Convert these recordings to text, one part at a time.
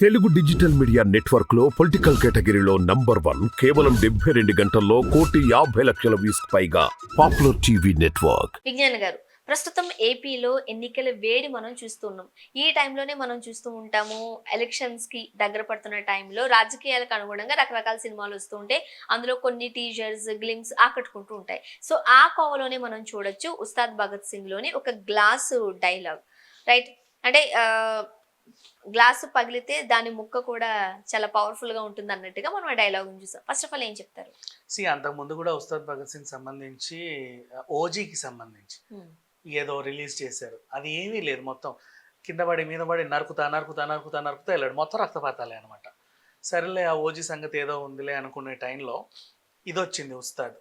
Telugu digital media నెట్వర్క్లో political కేటగిరీలో number one కేవలం డెబ్బై రెండు గంటల్లో కోటి యాభై లక్షల వ్యూస్ పైగా పాపులర్ టీవీ నెట్వర్క్. విజ్ఞాన గారు ప్రస్తుతం ఏపీలో ఎన్నికల వేడి మనం చూస్తున్నాం ఈ టైంలోనే మనం చూస్తూ ఉంటాము ఎలక్షన్స్కి దగ్గర పడుతున్న టైంలో రాజకీయాలకు అనుగుణంగా రకరకాల సినిమాలు వస్తూ ఉంటాయి అందులో కొన్ని టీజర్స్ గ్లిమ్స్ ఆకట్టుకుంటూ ఉంటాయి. సో ఆ కోవలోనే మనం చూడొచ్చు ఉస్తాద్ భగత్ సింగ్లోని ఒక గ్లాసు డైలాగ్. రైట్? అంటే గ్లాసు పగిలితే దాని ముక్క కూడా చాలా పవర్ఫుల్గా ఉంటుంది అన్నట్టుగా మనం ఆ డైలాగ్ చూసాం. ఫస్ట్ ఆఫ్ ఆల్ ఏం చెప్తారు? సి అంతకుముందు కూడా ఉస్తాద్ భగత్ సింగ్ సంబంధించి ఓజీకి సంబంధించి ఏదో రిలీజ్ చేశారు. అది ఏమీ లేదు మొత్తం. కింద పడి మీద పడి నరుకుతా నరుకుతా నరుకుతా నరుకుతా వెళ్ళాడు. మొత్తం రక్తపాతాలే అనమాట సరేలే ఆ ఓజీ సంగతి ఏదో ఉందిలే అనుకునే టైంలో ఇది వచ్చింది ఉస్తాద్.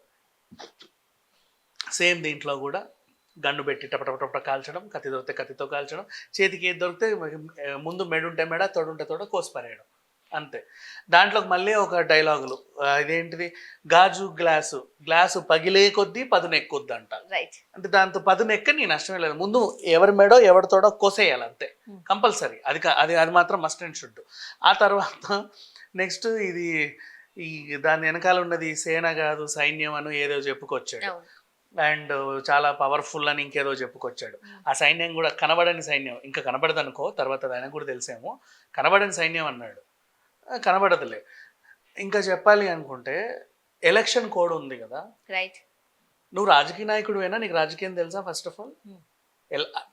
సేమ్ దీంట్లో కూడా గన్ను పెట్టి టపటపటపట కాల్చడం కత్తి దొరికితే కత్తితో కాల్చడం చేతికి ఏది దొరికితే ముందు మెడుంటే మెడ తోడుంటే తోడ కోసి పారేయడం. అంతే. దాంట్లోకి మళ్ళీ ఒక డైలాగులు. ఇదేంటిది? గాజు గ్లాసు. గ్లాసు పగిలే కొద్దీ పదును అంట అంటే దాంతో పదును ఎక్క నీ నష్టమే లేదు. ముందు ఎవరి మెడో ఎవరితోడో కోసేయాలి అంతే. Hmm. కంపల్సరీ. అది అది అది మాత్రం మస్ట్ అండ్ షుడ్ ఆ తర్వాత నెక్స్ట్ ఇది ఈ దాని వెనకాల ఉన్నది సేన కాదు సైన్యం అని ఏదో చెప్పుకొచ్చాడు. అండ్ చాలా పవర్ఫుల్ అని ఇంకేదో చెప్పుకొచ్చాడు. ఆ సైన్యం కూడా కనబడని సైన్యం. ఇంకా కనబడదు అనుకో తర్వాత అది ఆయనకు కూడా తెలిసేమో. కనబడని సైన్యం అన్నాడు. కనబడదులే. ఇంకా చెప్పాలి అనుకుంటే ఎలక్షన్ కోడ్ ఉంది కదా. రైట్ నువ్వు రాజకీయ నాయకుడువేనా? నీకు రాజకీయం తెలుసా ఫస్ట్ ఆఫ్ ఆల్.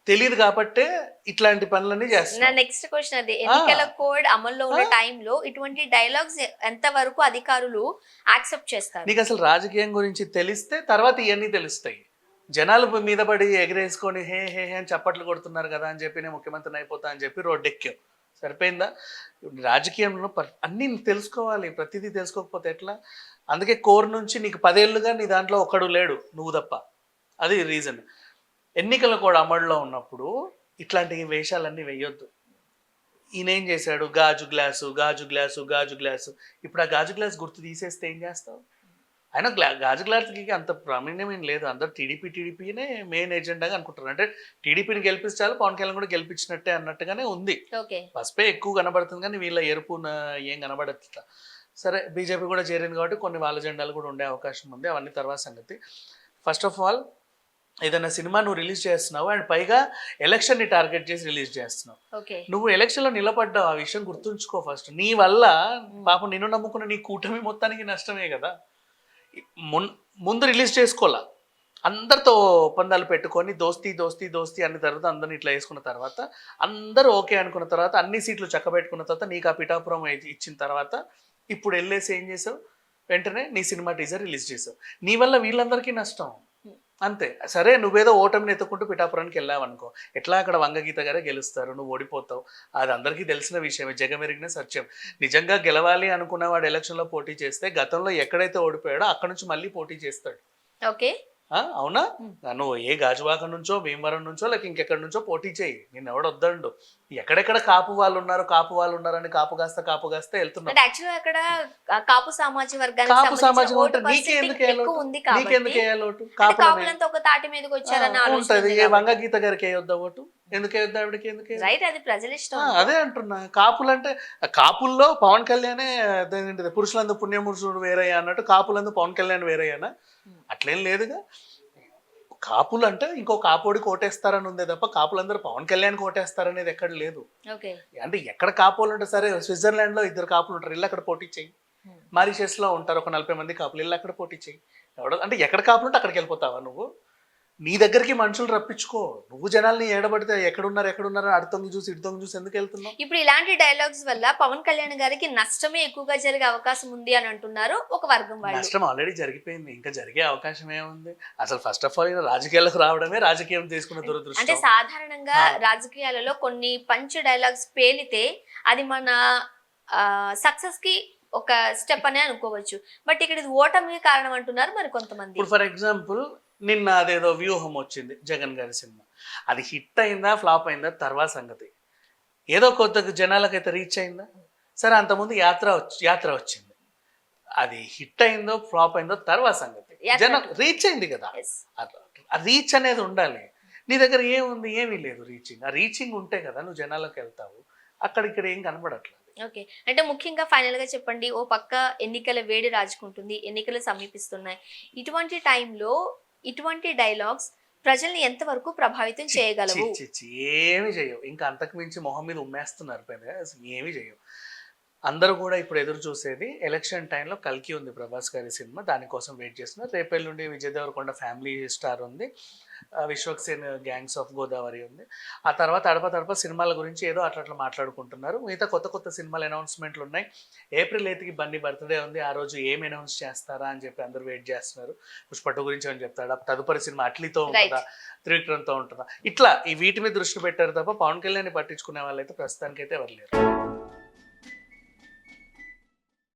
తెలియదు కాబట్టే ఇట్లాంటి పనులన్నీ చేస్తున్నా. నెక్స్ట్ క్వశ్చన్ అది. ఎన్నికల కోడ్ అమల్లో ఉన్న. టైంలో ఇటువంటి డైలాగ్స్ ఎంత వరకు అధికారులు యాక్సెప్ట్ చేస్తారు? నీకు అసలు రాజకీయం గురించి తెలిస్తే తర్వాత ఇవన్నీ తెలుస్తాయి. జనాలు మీద పడి ఎగరేసుకొని హే హే హే అని చప్పట్లు కొడుతున్నారు కదా అని చెప్పి నేను ముఖ్యమంత్రిని అయిపోతా అని చెప్పి రోడ్డెక్కాం సరిపోయిందా? రాజకీయంలో అన్నీ తెలుసుకోవాలి. ప్రతిదీ తెలుసుకోకపోతే ఎట్లా? అందుకే కోర్ నుంచి నీకు పదేళ్ళుగా నీ దాంట్లో ఒక్కడు లేడు నువ్వు తప్ప. అది రీజన్ ఎన్నికలు కూడా అమల్లో ఉన్నప్పుడు ఇట్లాంటి వేషాలన్నీ వేయొద్దు. ఈయన ఏం చేశాడు? గాజు గ్లాసు గాజు గ్లాసు గాజు గ్లాసు. ఇప్పుడు ఆ గాజు గ్లాస్ గుర్తు తీసేస్తే ఏం చేస్తావు? ఆయన గ్లా గాజు గ్లాస్కి అంత ప్రావీణ్యం ఏం లేదు. అందరు టీడీపీ టీడీపీనే మెయిన్ ఎజెండాగా అనుకుంటారు అంటే టీడీపీని గెలిపించాలి పవన్ కళ్యాణ్ కూడా గెలిపించినట్టే అన్నట్టుగానే ఉంది. ఓకే. పసుపే ఎక్కువ కనబడుతుంది కానీ వీళ్ళ ఎరుపు ఏం కనబడట్లా. సరే బీజేపీ కూడా చేరింది కాబట్టి కొన్ని వాళ్ళ జెండాలు కూడా ఉండే అవకాశం ఉంది. అవన్నీ తర్వాత సంగతి. ఫస్ట్ ఆఫ్ ఆల్ ఏదైనా సినిమా నువ్వు రిలీజ్ చేస్తున్నావు అండ్ పైగా ఎలక్షన్ని టార్గెట్ చేసి రిలీజ్ చేస్తున్నావు. ఓకే. నువ్వు ఎలక్షన్లో నిలబడ్డావు ఆ విషయం గుర్తుంచుకో ఫస్ట్. నీ వల్ల పాపం నిన్ను నమ్ముకున్న నీ కూటమి మొత్తానికి నష్టమే కదా. మున్- ముందు రిలీజ్ చేసుకోవాలా? అందరితో ఒప్పందాలు పెట్టుకొని దోస్తీ దోస్తీ దోస్తీ అన్న తర్వాత అందరిని ఇట్లా వేసుకున్న తర్వాత అందరూ ఓకే అనుకున్న తర్వాత అన్ని సీట్లు చక్కబెట్టుకున్న తర్వాత నీకు ఆ పిఠాపురం ఇచ్చిన తర్వాత ఇప్పుడు వెళ్ళేసి ఏం చేసావు? వెంటనే నీ సినిమా టీజర్ రిలీజ్ చేసావు. నీ వల్ల వీళ్ళందరికీ నష్టం. అంతే. సరే నువ్వేదో ఓటమిని ఎత్తుకుంటూ పిఠాపురానికి వెళ్ళావు అనుకో ఎట్లా అక్కడ వంగగీత గారే గెలుస్తారు? నువ్వు ఓడిపోతావు. అది అందరికీ తెలిసిన విషయమే. జగమెరిగిన సత్యం. నిజంగా గెలవాలి అనుకున్నవాడు ఎలక్షన్లో పోటీ చేస్తే గతంలో ఎక్కడైతే ఓడిపోయాడో అక్కడ నుంచి మళ్ళీ పోటీ చేస్తాడు. ఓకే. అవునా. నువ్వు ఏ గాజువాక నుంచో భీమవరం నుంచో లేక ఇంకెక్కడి నుంచో పోటీ చేయి. నేను ఎవడు వద్దండు ఎక్కడెక్కడ కాపు వాళ్ళు ఉన్నారు కాపు వాళ్ళు ఉన్నారని కాపు కాస్త కాపు కాస్త ఆ కాపు సామాజిక వర్గానికి కాపు సామాజికం నీకెందుకు వేయాలి ఓటు. కాపులంతా ఒక తాటి మీదకి ఉంటది. ఏ కాబట్టి. వంగగీత గారికి వేయొద్దా ఓటు? ఎందుకు వేయొద్దా ఆవిడకి? ఎందుకు? వేయొద్దు? రైట్ అది ప్రజల ఇష్టం ఆ, అదే అంటున్నా. కాపులు అంటే కాపుల్లో పవన్ కళ్యాణే అదేంటిది పురుషులందు పుణ్యపురుషుడు వేరయ్యా అన్నట్టు కాపులందు పవన్ కళ్యాణ్ వేరయ్యానా. అట్లేం లేదుగా. కాపులు అంటే ఇంకో కాపోడికి ఓటేస్తారని ఉందే తప్ప కాపులందరూ పవన్ కళ్యాణ్ ఓటేస్తారనేది ఎక్కడ లేదు. అంటే ఎక్కడ కాపులు ఉంటే సరే స్విట్జర్లాండ్లో ఇద్దరు కాపులు ఉంటారు ఇల్లు అక్కడ పోటీ చేయి మారిషస్లో ఉంటారు ఒక నలభై మంది కాపులు ఇల్లు అక్కడ పోటీ చేయి ఎవడో అంటే ఎక్కడ కాపులు ఉంటే అక్కడికి వెళ్ళిపోతావా నువ్వు? నీ దగ్గరికి మనుషులు రప్పించుకో. నువ్వు జనాల్ని ఏడబడితే ఎక్కడున్నారు ఎక్కడున్నారు అటు తొంగి చూసి తొంగి చూసి ఎందుకు వెళ్తున్నావు? ఇప్పుడు ఇలాంటి డైలాగ్స్ వల్ల పవన్ కళ్యాణ్ గారికి నష్టమే ఎక్కువగా జరిగే అవకాశం ఉంది అని అంటున్నారు ఒక వర్గం వాళ్ళు. నష్టం ఆల్రెడీ జరిగిపోయింది. ఇంకా జరిగే అవకాశం ఏముంది? అసలు ఫస్ట్ ఆఫ్ ఆల్ రాజకీయాలకు రావడమే రాజకీయం తీసుకున్న అంటే దురదృష్టం సాధారణంగా ఆ. రాజకీయాలలో కొన్ని పంచ్ డైలాగ్స్ పేలితే అది మన సక్సెస్కి ఒక స్టెప్ అనే అనుకోవచ్చు. బట్ ఇక్కడ ఇది ఓటమి కారణం అంటున్నారు మరి కొంతమంది. ఇప్పుడు ఫర్ ఎగ్జాంపుల్ నిన్న అదేదో వ్యూహం వచ్చింది జగన్ గారి సినిమా. అది హిట్ అయిందా ఫ్లాప్ అయిందా తర్వాత సంగతి. ఏదో కొత్త జనాలకైతే రీచ్ అయిందా? సరే అంతకుముందు యాత్ర యాత్ర వచ్చింది. అది హిట్ అయిందో ఫ్లాప్ అయిందో తర్వాత సంగతి. జనం రీచ్ అయింది కదా. ఆ రీచ్ అనేది ఉండాలి. నీ దగ్గర ఏముంది ఏమీ లేదు రీచింగ్ ఆ రీచింగ్ ఉంటే కదా నువ్వు జనాలకు వెళ్తావు. అక్కడ ఇక్కడ ఏం కనబడట్లేదు. ఓకే అంటే ముఖ్యంగా ఫైనల్గా చెప్పండి ఓ పక్క ఎన్నికల వేడి రాజుకుంటుంది ఎన్నికలు సమీపిస్తున్నాయి. ఇటువంటి టైంలో ఇటువంటి డైలాగ్స్ ప్రజల్ని ఎంతవరకు ప్రభావితం చేయగలవు? ఏమీ చేయవు. ఇంకా అంతకు మించి మొహం మీద ఉమ్మేస్తున్నారు ఏమీ చేయవు. అందరూ కూడా ఇప్పుడు ఎదురు చూసేది ఎలక్షన్ టైంలో కల్కి ఉంది ప్రభాస్ గారి సినిమా. దానికోసం వెయిట్ చేస్తున్నారు. రేపెల్లుండి విజయ్ దేవరకొండ ఫ్యామిలీ స్టార్ ఉంది. ఆ, విశ్వక్ సేన్ గ్యాంగ్స్ ఆఫ్ గోదావరి ఉంది. ఆ తర్వాత అడప తడప సినిమాల గురించి ఏదో అట్లా అట్లా మాట్లాడుకుంటున్నారు. మిగతా కొత్త కొత్త సినిమాల అనౌన్స్మెంట్లు ఉన్నాయి. ఏప్రిల్ ఎయిత్కి బండి బర్త్డే ఉంది. ఆ రోజు ఏం అనౌన్స్ చేస్తారా అని చెప్పి అందరూ వెయిట్ చేస్తున్నారు. పుష్ప టూ గురించి అని చెప్తాడు? తదుపరి సినిమా అట్లీతో ఉంటుందా? త్రివిక్రమ్తో ఉంటుందా? ఇట్లా ఈ వీటి మీద దృష్టి పెట్టారు తప్ప పవన్ కళ్యాణ్ పట్టించుకునే వాళ్ళైతే ప్రస్తుతానికైతే ఎవరు లేరు.